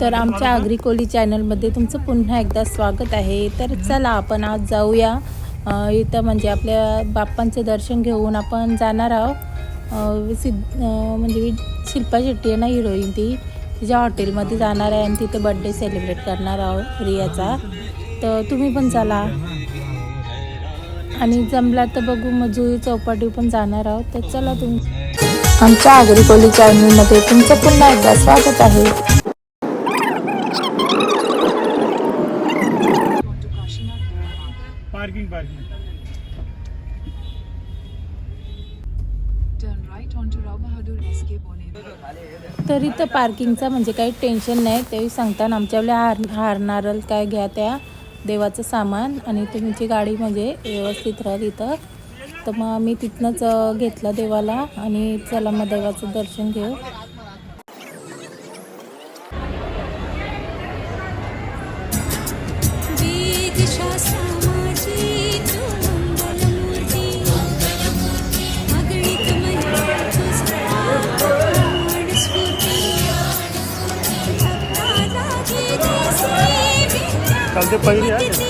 तर आमच्या आगरी कोली चॅनलमध्ये तुमचं पुन्हा एकदा स्वागत आहे. तर चला आपण आज जाऊया. इथं म्हणजे आपल्या बाप्पांचं दर्शन घेऊन आपण जाणार आहोत. सिद्ध म्हणजे शिल्पा शेट्टी आहे ना हिरोईन ती. तिच्या हॉटेलमध्ये जाणार आहे आणि तिथे बड्डे सेलिब्रेट करणार आहोत रियाचा. तर तुम्ही पण चला. आणि जमला तर बघू मग जुई चौपाटी पण जाणार आहोत. तर चला तुम्ही. आमच्या आगरी कोली चॅनलमध्ये तुमचं पुन्हा एकदा स्वागत आहे. Parking parking. तर इथं पार्किंगचं म्हणजे काही टेन्शन नाही. तेही सांगतात आमच्यावल्या हार हारणारल काय घ्या त्या देवाचं सामान आणि तुमची गाडी म्हणजे व्यवस्थित राहील इथं तर मग आम्ही तिथनंच घेतलं देवाला आणि चला मग देवाचं दर्शन घेऊ. चालते पहिली आहे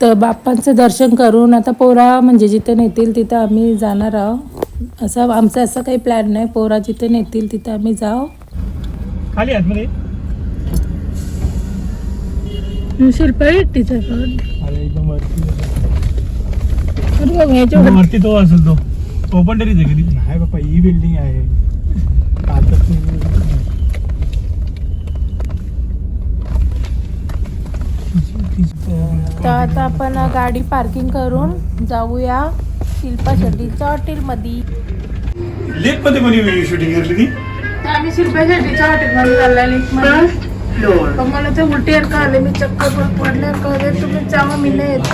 तर बाप्पांचं दर्शन करून आता पोरा म्हणजे जिथे नेतील तिथं आम्ही जाणार आहोत. असं आमचं असं काही प्लॅन नाही. पोरा जिथे नेतील तिथं आम्ही जाऊ. खाली आहेत मध्ये. शिल्पा शेट्टीचं अरे एकदम वरती याच्यावर वरती तो असेल तो. ओपन कधी? नाही बाबा ही बिल्डिंग आहे. तर आता आपण गाडी पार्किंग करून जाऊया शिल्पा शेट्टीच्या हॉटेलमध्ये. लिफ्टमध्ये कोणी व्हिडिओ शूटिंग केली ती आम्ही शिल्पा शेट्टीच्या हॉटेलमध्ये चालला लिफ्टमध्ये पण मला ते उलटीसारखं आले मी चक्कर पडल्यासारखं होते तुम्ही जावा मी नाही येत.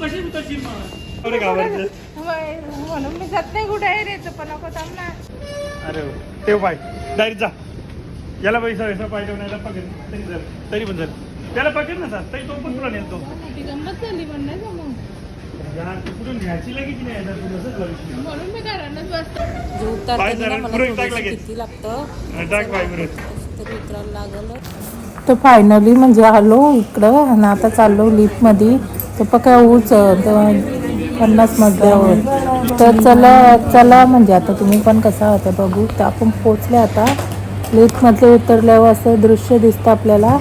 अरे घाबरायचं म्हणून मी जात नाही कुठे आहे रे? पण नको थांब ना. अरे हो. ठेव पाय. डायरेक्ट जा. याला पैसा वैसा पाहिजे नाही पकड. तरी जर तरी पण जर त्याला पकड ना सर तरी तो पण तुला नेतो. ती गंमत झाली पण नाही का मग? तू कुठून लगी की नाही? तू? म्हणून मी घरानच बसते. उतरताना मला लागतं? टाक पाय बरं तरी उतरायला लागलं. तर फायनली म्हणजे आलो इकडं आणि आता चाललो लिफ्टमध्ये तर प काय उच पन्नास मजल्यावर तर चला चला म्हणजे आता तुम्ही पण कसा होता बघू. तर आपण पोचले आता. लिफ्टमधले उतरल्यावर असं दृश्य दिसतं आपल्याला.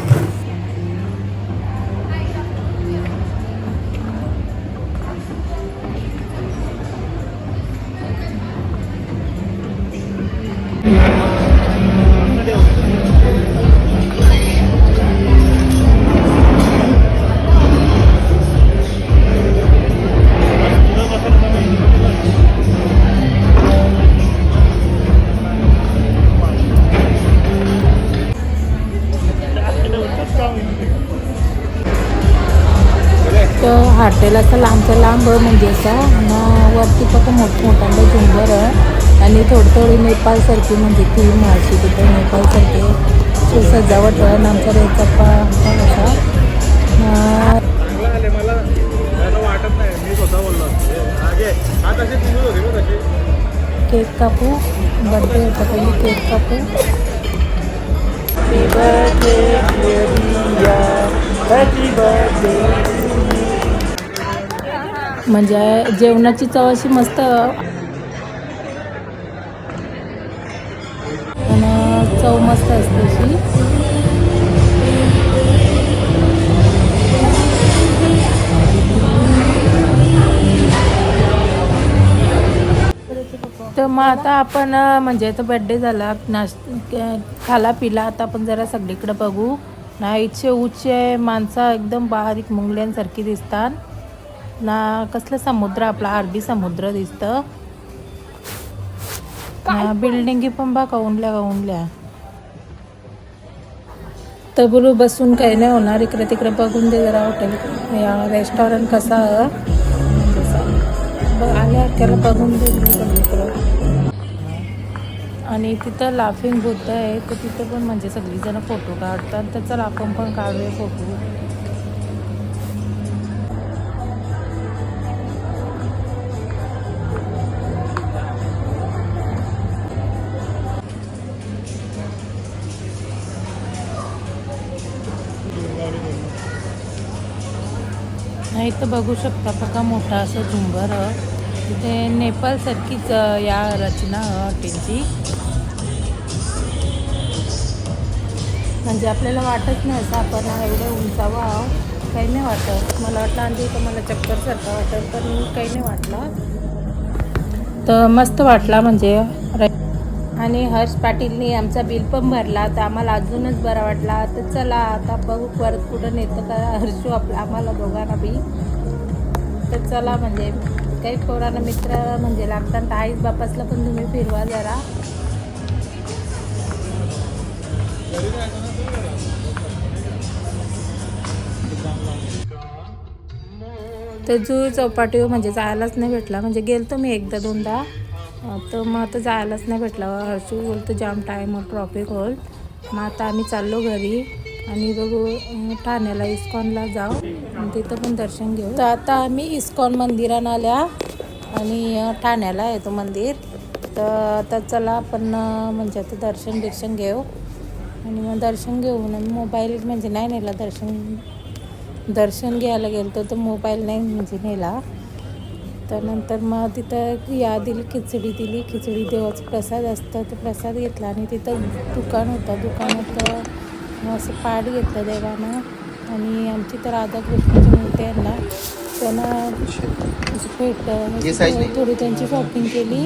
हॉटेल असं लांबच्या लांब म्हणजे असा आणि वरती फक्त मोठमोठ्यांना झुंबर आहे. आणि थोडी थोडी नेपाळसारखी म्हणजे थीम अशी तिथे नेपाळसारखे अशी सजावट आमच्या रेचा पण असा. मागे केक कापू. बर्थडे होता पहिली केक कापू. म्हणजे जेवणाची चव अशी मस्त. आणि चव मस्त असते अशी. तर मग आता आपण म्हणजे आता बड्डे झाला नाश खाला पिला. आता आपण जरा सगळीकडे बघू. नाहीचे उच्चे माणसं एकदम बारीक मुंगल्यांसारखी दिसतात. ना कसलं समुद्र आपला अरबी समुद्र दिसतं. बिल्डिंगी पण. बघा उनल्या उनल्या तर बोलू बसून काही नाही होणार इकडे तिकडे बघून दे जरा हॉटेल या रेस्टॉरंट कसा आल्या त्याला बघून दे आणि तिथं लाफिंग बुद्ध आहे तर तिथं पण म्हणजे सगळीजणं फोटो काढतात. तर चला आपण पण काढूया फोटो इथं बघू शकता बघा मोठा असं झुंबर. तिथे नेपाळसारखीच या रचना हॉटेलची. म्हणजे आपल्याला वाटत नाही असं आपण एवढं उंचावं आहो. काही नाही वाटत. मला वाटलं आणि तर मला चक्करसारखं वाटत पण काही नाही वाटला. तर मस्त वाटला म्हणजे रे- आणि हर्ष पाटीलनी आमचा बिल पण भरला तर आम्हाला अजूनच बरा वाटला. तर चला आता बघू परत कुठं नेतं का हर्षू आपला आम्हाला दोघांना बी. तर चला म्हणजे काही पोरांना मित्र म्हणजे लागतात. आईच बापासला पण तुम्ही फिरवा जरा. तर जू चौपाटीवर हो म्हणजे जायलाच नाही भेटला. म्हणजे गेलतो मी एकदा दोनदा. तर मग आता जायलाच नाही भेटला. हर्षू बोलतो जाम टाईम ट्रॉफिक होल मग आता आम्ही चाललो घरी. आणि बघू ठाण्याला इस्कॉनला जाऊ. आणि तिथं पण दर्शन घेऊ. तर आता आम्ही इस्कॉन मंदिरात आल्या. आणि ठाण्याला आहे तो मंदिर. तर आता चला आपण म्हणजे आता दर्शन बिर्शन घेऊ. आणि मग दर्शन घेऊन आम्ही मोबाईल म्हणजे नाही नेला दर्शन. दर्शन घ्यायला गेलो तर मोबाईल नाही म्हणजे नेला. तर नंतर मग तिथं या दिली खिचडी दिली खिचडी देवाचा प्रसाद असतं तो प्रसाद घेतला आणि तिथं दुकान होतं दुकानात असं पाट घेतलं देवानं आणि आमची तर राधा कृष्णाची मूर्ती आहे ना त्यांना असं भेट थोडी त्यांची शॉपिंग केली.